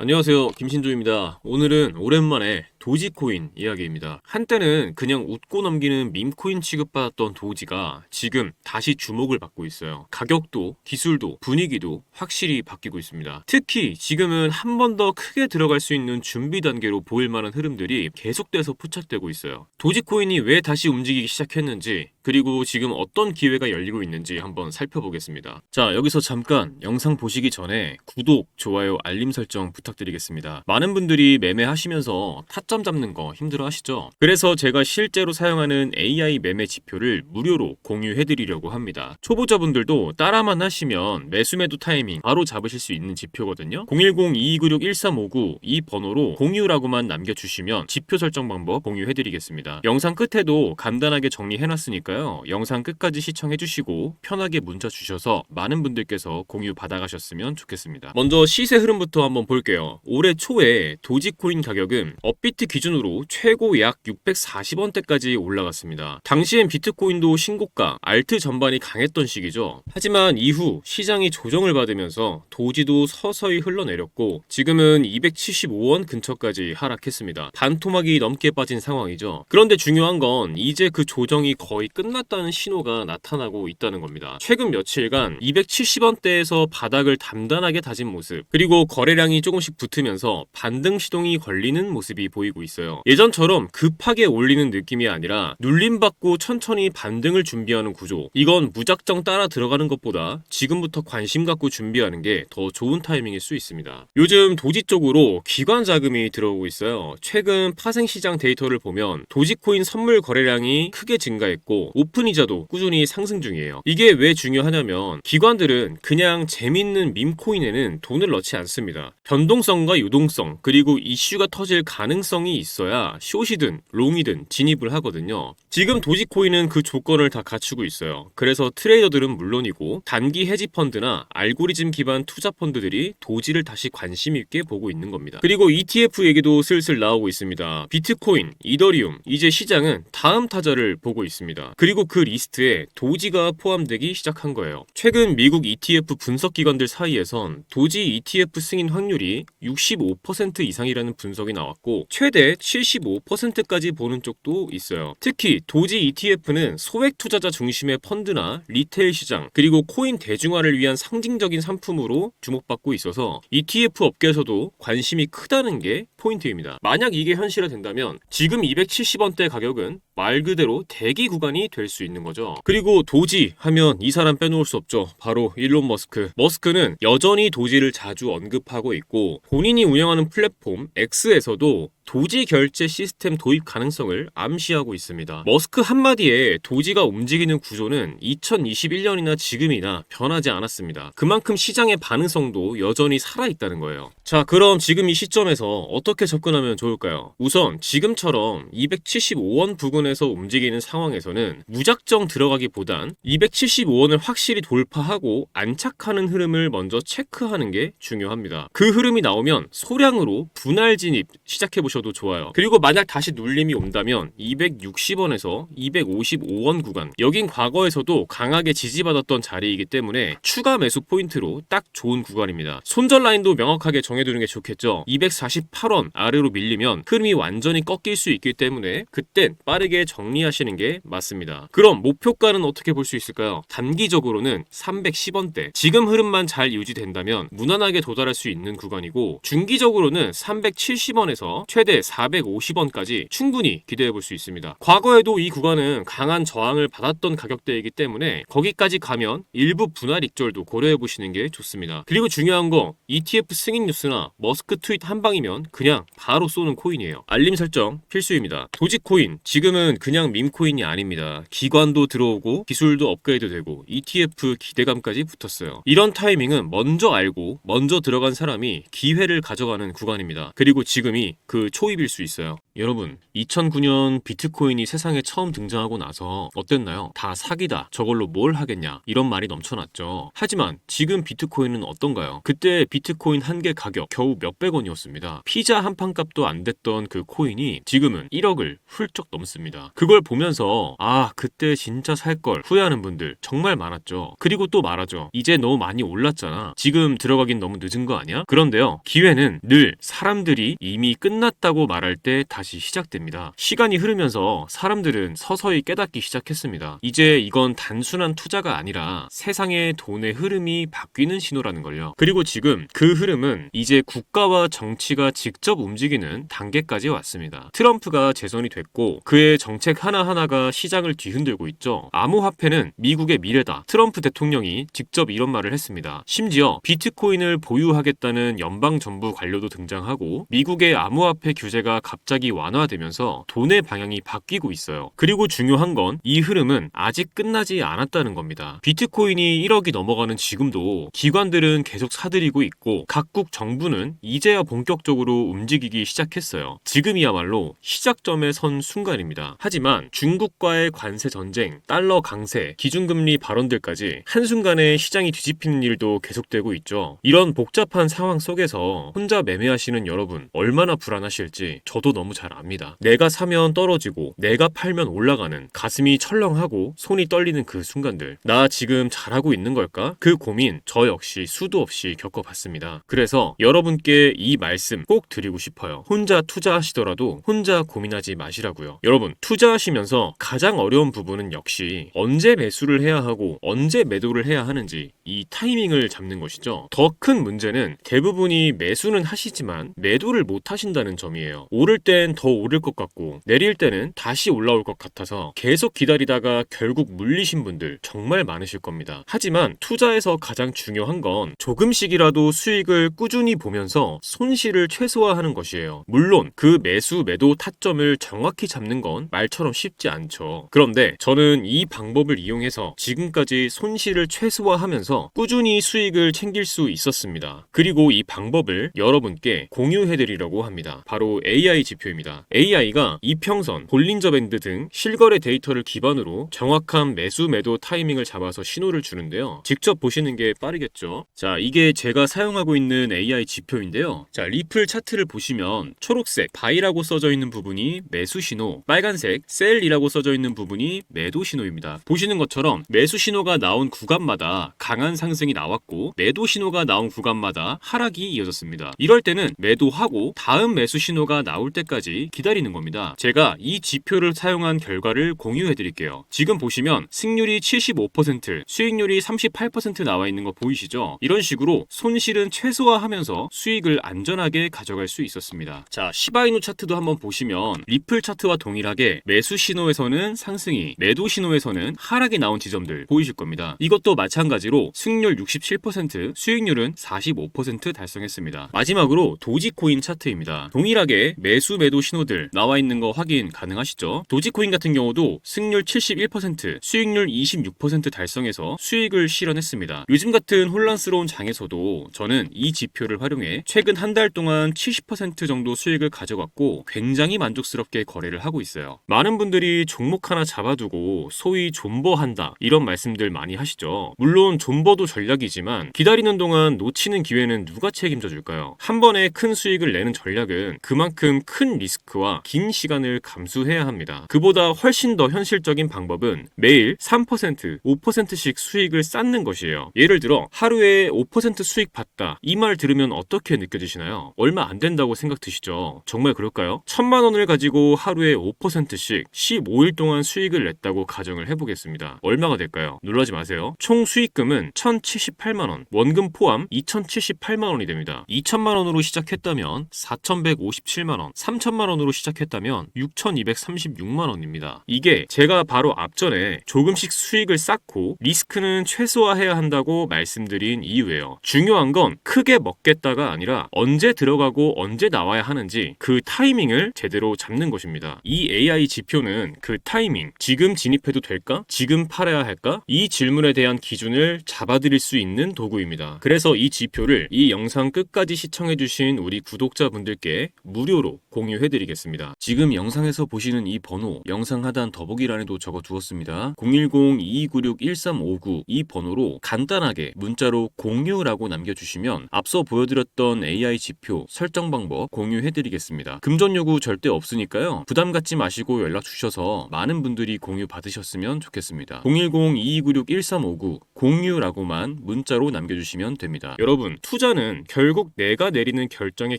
안녕하세요. 김신조입니다. 오늘은 오랜만에 도지코인 이야기입니다. 한때는 그냥 웃고 넘기는 밈코인 취급받았던 도지가 지금 다시 주목을 받고 있어요. 가격도, 기술도, 분위기도 확실히 바뀌고 있습니다. 특히 지금은 한 번 더 크게 들어갈 수 있는 준비 단계로 보일 만한 흐름들이 계속돼서 포착되고 있어요. 도지코인이 왜 다시 움직이기 시작했는지, 그리고 지금 어떤 기회가 열리고 있는지 한번 살펴보겠습니다. 자, 여기서 잠깐 영상 보시기 전에 구독, 좋아요, 알림 설정 부탁드리겠습니다. 많은 분들이 매매하시면서 타점 잡는 거 힘들어 하시죠? 그래서 제가 실제로 사용하는 AI 매매 지표를 무료로 공유해드리려고 합니다. 초보자분들도 따라만 하시면 매수매도 타이밍 바로 잡으실 수 있는 지표거든요. 010-2296-1359 이 번호로 공유라고만 남겨주시면 지표 설정 방법 공유해드리겠습니다. 영상 끝에도 간단하게 정리해놨으니까요. 영상 끝까지 시청해주시고 편하게 문자 주셔서 많은 분들께서 공유 받아가셨으면 좋겠습니다. 먼저 시세 흐름부터 한번 볼게요. 올해 초에 도지코인 가격은 업비트 기준으로 최고 약 640원대까지 올라갔습니다. 당시엔 비트코인도 신고가, 알트 전반이 강했던 시기죠. 하지만 이후 시장이 조정을 받으면서 도지도 서서히 흘러내렸고 지금은 275원 근처까지 하락했습니다. 반토막이 넘게 빠진 상황이죠. 그런데 중요한 건 이제 그 조정이 거의 끝났다는 신호가 나타나고 있다는 겁니다. 최근 며칠간 270원대에서 바닥을 단단하게 다진 모습, 그리고 거래량이 조금씩 붙으면서 반등 시동이 걸리는 모습이 보 이고 있어요. 예전처럼 급하게 올리는 느낌이 아니라 눌림받고 천천히 반등을 준비하는 구조. 이건 무작정 따라 들어가는 것보다 지금부터 관심 갖고 준비하는 게 더 좋은 타이밍일 수 있습니다. 요즘 도지 쪽으로 기관 자금이 들어오고 있어요. 최근 파생 시장 데이터를 보면 도지코인 선물 거래량이 크게 증가했고 오픈 이자도 꾸준히 상승 중이에요. 이게 왜 중요하냐면 기관들은 그냥 재밌는 밈코인에는 돈을 넣지 않습니다. 변동성과 유동성 그리고 이슈가 터질 가능성 이 있어야 숏이든 롱이든 진입을 하거든요. 지금 도지코인은 그 조건을 다 갖추고 있어요. 그래서 트레이더들은 물론이고 단기 헤지 펀드나 알고리즘 기반 투자 펀드들이 도지를 다시 관심 있게 보고 있는 겁니다. 그리고 ETF 얘기도 슬슬 나오고 있습니다. 비트코인, 이더리움, 이제 시장은 다음 타자를 보고 있습니다. 그리고 그 리스트에 도지가 포함되기 시작한 거예요. 최근 미국 ETF 분석 기관들 사이에선 도지 ETF 승인 확률이 65% 이상이라는 분석이 나왔고 최대 75%까지 보는 쪽도 있어요. 특히 도지 ETF는 소액 투자자 중심의 펀드나 리테일 시장 그리고 코인 대중화를 위한 상징적인 상품으로 주목받고 있어서 ETF 업계에서도 관심이 크다는 게 포인트입니다. 만약 이게 현실화된다면 지금 270원대 가격은 말 그대로 대기 구간이 될 수 있는 거죠. 그리고 도지 하면 이 사람 빼놓을 수 없죠. 바로 일론 머스크. 머스크는 여전히 도지를 자주 언급하고 있고 본인이 운영하는 플랫폼 X에서도 도지 결제 시스템 도입 가능성을 암시하고 있습니다. 머스크 한마디에 도지가 움직이는 구조는 2021년이나 지금이나 변하지 않았습니다. 그만큼 시장의 반응성도 여전히 살아있다는 거예요. 자, 그럼 지금 이 시점에서 어 떻게 접근하면 좋을까요? 우선 지금처럼 275원 부근에서 움직이는 상황에서는 무작정 들어가기보단 275원을 확실히 돌파하고 안착하는 흐름을 먼저 체크하는 게 중요합니다. 그 흐름이 나오면 소량으로 분할 진입 시작해 보셔도 좋아요. 그리고 만약 다시 눌림이 온다면 260원에서 255원 구간 여긴 과거에서도 강하게 지지받았던 자리이기 때문에 추가 매수 포인트로 딱 좋은 구간입니다. 손절 라인도 명확하게 정해두는 게 좋겠죠. 248원 아래로 밀리면 흐름이 완전히 꺾일 수 있기 때문에 그땐 빠르게 정리하시는 게 맞습니다. 그럼 목표가는 어떻게 볼 수 있을까요? 단기적으로는 310원대 지금 흐름만 잘 유지된다면 무난하게 도달할 수 있는 구간이고 중기적으로는 370원에서 최대 450원까지 충분히 기대해 볼 수 있습니다. 과거에도 이 구간은 강한 저항을 받았던 가격대이기 때문에 거기까지 가면 일부 분할 익절도 고려해 보시는 게 좋습니다. 그리고 중요한 거 ETF 승인 뉴스나 머스크 트윗 한 방이면 그냥 바로 쏘는 코인이에요. 알림 설정 필수입니다. 도지 코인 지금은 그냥 밈코인이 아닙니다. 기관도 들어오고 기술도 업그레이드 되고 ETF 기대감까지 붙었어요. 이런 타이밍은 먼저 알고 먼저 들어간 사람이 기회를 가져가는 구간입니다. 그리고 지금이 그 초입일 수 있어요. 여러분, 2009년 비트코인이 세상에 처음 등장하고 나서 어땠나요? 다 사기다. 저걸로 뭘 하겠냐. 이런 말이 넘쳐났죠. 하지만 지금 비트코인은 어떤가요? 그때 비트코인 한 개 가격 겨우 몇백 원이었습니다. 피자 한 판 값도 안 됐던 그 코인이 지금은 1억을 훌쩍 넘습니다. 그걸 보면서 아, 그때 진짜 살 걸 후회하는 분들 정말 많았죠. 그리고 또 말하죠. 이제 너무 많이 올랐잖아. 지금 들어가긴 너무 늦은 거 아니야? 그런데요. 기회는 늘 사람들이 이미 끝났다고 말할 때 다시 시작됩니다. 시간이 흐르면서 사람들은 서서히 깨닫기 시작했습니다. 이제 이건 단순한 투자가 아니라 세상의 돈의 흐름이 바뀌는 신호라는 걸요. 그리고 지금 그 흐름은 이제 국가와 정치가 직접 움직이는 단계까지 왔습니다. 트럼프가 재선이 됐고 그의 정책 하나하나가 시장을 뒤흔들고 있죠. 암호화폐는 미국의 미래다. 트럼프 대통령이 직접 이런 말을 했습니다. 심지어 비트코인을 보유하겠다는 연방 정부 관료도 등장하고 미국의 암호화폐 규제가 갑자기 완화되면서 돈의 방향이 바뀌고 있어요. 그리고 중요한 건 이 흐름은 아직 끝나지 않았다는 겁니다. 비트코인이 1억이 넘어가는 지금도 기관들은 계속 사들이고 있고 각국 정부는 이제야 본격적으로 움직이기 시작했어요. 지금이야말로 시작점에 선 순간입니다. 하지만 중국과의 관세 전쟁, 달러 강세, 기준금리 발언들까지 한순간에 시장이 뒤집히는 일도 계속되고 있죠. 이런 복잡한 상황 속에서 혼자 매매하시는 여러분 얼마나 불안하실지 저도 너무 잘 압니다. 내가 사면 떨어지고 내가 팔면 올라가는 가슴이 철렁하고 손이 떨리는 그 순간들 나 지금 잘하고 있는 걸까? 그 고민 저 역시 수도 없이 겪어봤습니다. 그래서 여러분께 이 말씀 꼭 드리고 싶어요. 혼자 투자하시더라도 혼자 고민하지 마시라고요. 여러분 투자하시면서 가장 어려운 부분은 역시 언제 매수를 해야 하고 언제 매도를 해야 하는지 이 타이밍을 잡는 것이죠. 더 큰 문제는 대부분이 매수는 하시지만 매도를 못 하신다는 점이에요. 오를 땐 더 오를 것 같고 내릴 때는 다시 올라올 것 같아서 계속 기다리다가 결국 물리신 분들 정말 많으실 겁니다. 하지만 투자에서 가장 중요한 건 조금씩이라도 수익을 꾸준히 보면서 손실을 최소화하는 것이에요. 물론 그 매수 매도 타점을 정확히 잡는 건 말처럼 쉽지 않죠. 그런데 저는 이 방법을 이용해서 지금까지 손실을 최소화하면서 꾸준히 수익을 챙길 수 있었습니다. 그리고 이 방법을 여러분께 공유해드리려고 합니다. 바로 AI 지표입니다. AI가 이평선, 볼린저 밴드 등 실거래 데이터를 기반으로 정확한 매수 매도 타이밍을 잡아서 신호를 주는데요. 직접 보시는 게 빠르겠죠. 자, 이게 제가 사용하고 있는 AI 지표인데요. 자, 리플 차트 를 보시면 초록색 바이라고 써져 있는 부분이 매수 신호, 빨간색 셀이라고 써져 있는 부분이 매도 신호입니다. 보시는 것처럼 매수 신호가 나온 구간마다 강한 상승이 나왔고 매도 신호가 나온 구간마다 하락이 이어졌습니다. 이럴 때는 매도하고 다음 매수 신호가 나올 때까지 기다리는 겁니다. 제가 이 지표를 사용한 결과를 공유해 드릴게요. 지금 보시면 승률이 75%, 수익률이 38% 나와 있는 거 보이시죠? 이런 식으로 손실은 최소화하면서 수익을 안전하게 가져갈 수 있었습니다. 자, 시바이누 차트도 한번 보시면 리플 차트와 동일하게 매수 신호에서는 상승이, 매도 신호에서는 하락이 나온 지점들 보이실 겁니다. 이것도 마찬가지로 승률 67%, 수익률은 45% 달성했습니다. 마지막으로 도지코인 차트입니다. 동일하게 매수 매도 신호들 나와 있는 거 확인 가능하시죠? 도지코인 같은 경우도 승률 71%, 수익률 26% 달성해서 수익을 실현했습니다. 요즘 같은 혼란스러운 장에서도 저는 이 지표를 활용해 최근 한 달 동안 70% 정도 수익을 가져갔고 굉장히 만족스럽게 거래를 하고 있어요. 많은 분들이 종목 하나 잡아두고 소위 존버한다 이런 말씀들 많이 하시죠. 물론 존버도 전략이지만 기다리는 동안 놓치는 기회는 누가 책임져 줄까요? 한 번에 큰 수익을 내는 전략은 그만큼 큰 리스크와 긴 시간을 감수해야 합니다. 그보다 훨씬 더 현실적인 방법은 매일 3%, 5%씩 수익을 쌓는 것이에요. 예를 들어 하루에 5% 수익 봤다. 이 말 들으면 어떻게 느껴지시나요? 얼마 안 된다고 생각 드시죠? 정말 그럴까요? 천만 원을 가지고 하루에 5%씩 15일 동안 수익을 냈다고 가정을 해보겠습니다. 얼마가 될까요? 놀라지 마세요. 총 수익금은 1,078만 원, 원금 포함 2,078만 원이 됩니다. 2천만 원으로 시작했다면 4,157만 원, 3천만 원으로 시작했다면 6,236만 원입니다. 이게 제가 바로 앞전에 조금씩 수익을 쌓고 리스크는 최소화해야 한다고 말씀드린 이유예요. 중요한 건 크게 먹겠다가 아니라 언제 들어가고 언제 나와야 하는지 그 타이밍을 제대로 잡는 것입니다. 이 AI 지표는 그 타이밍, 지금 진입해도 될까? 지금 팔아야 할까? 이 질문에 대한 기준을 잡아드릴 수 있는 도구입니다. 그래서 이 지표를 이 영상 끝까지 시청해주신 우리 구독자분들께 무료로 공유해 해드리겠습니다. 지금 영상에서 보시는 이 번호 영상 하단 더보기란에도 적어 두었습니다. 010-2296-1359 이 번호로 간단하게 문자로 공유라고 남겨주시면 앞서 보여드렸던 AI 지표 설정 방법 공유해드리겠습니다. 금전 요구 절대 없으니까요. 부담 갖지 마시고 연락 주셔서 많은 분들이 공유 받으셨으면 좋겠습니다. 010-2296-1359 공유라고만 문자로 남겨주시면 됩니다. 여러분, 투자는 결국 내가 내리는 결정의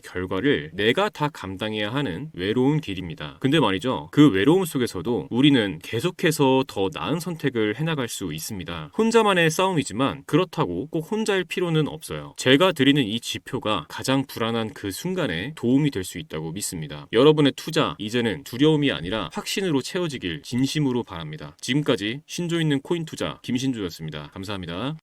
결과를 내가 다 감당해야 하는 외로운 길입니다. 근데 말이죠. 그 외로움 속에서도 우리는 계속해서 더 나은 선택을 해나갈 수 있습니다. 혼자만의 싸움이지만 그렇다고 꼭 혼자일 필요는 없어요. 제가 드리는 이 지표가 가장 불안한 그 순간에 도움이 될 수 있다고 믿습니다. 여러분의 투자, 이제는 두려움이 아니라 확신으로 채워지길 진심으로 바랍니다. 지금까지 신조 있는 코인 투자 김신조였습니다. 감사합니다.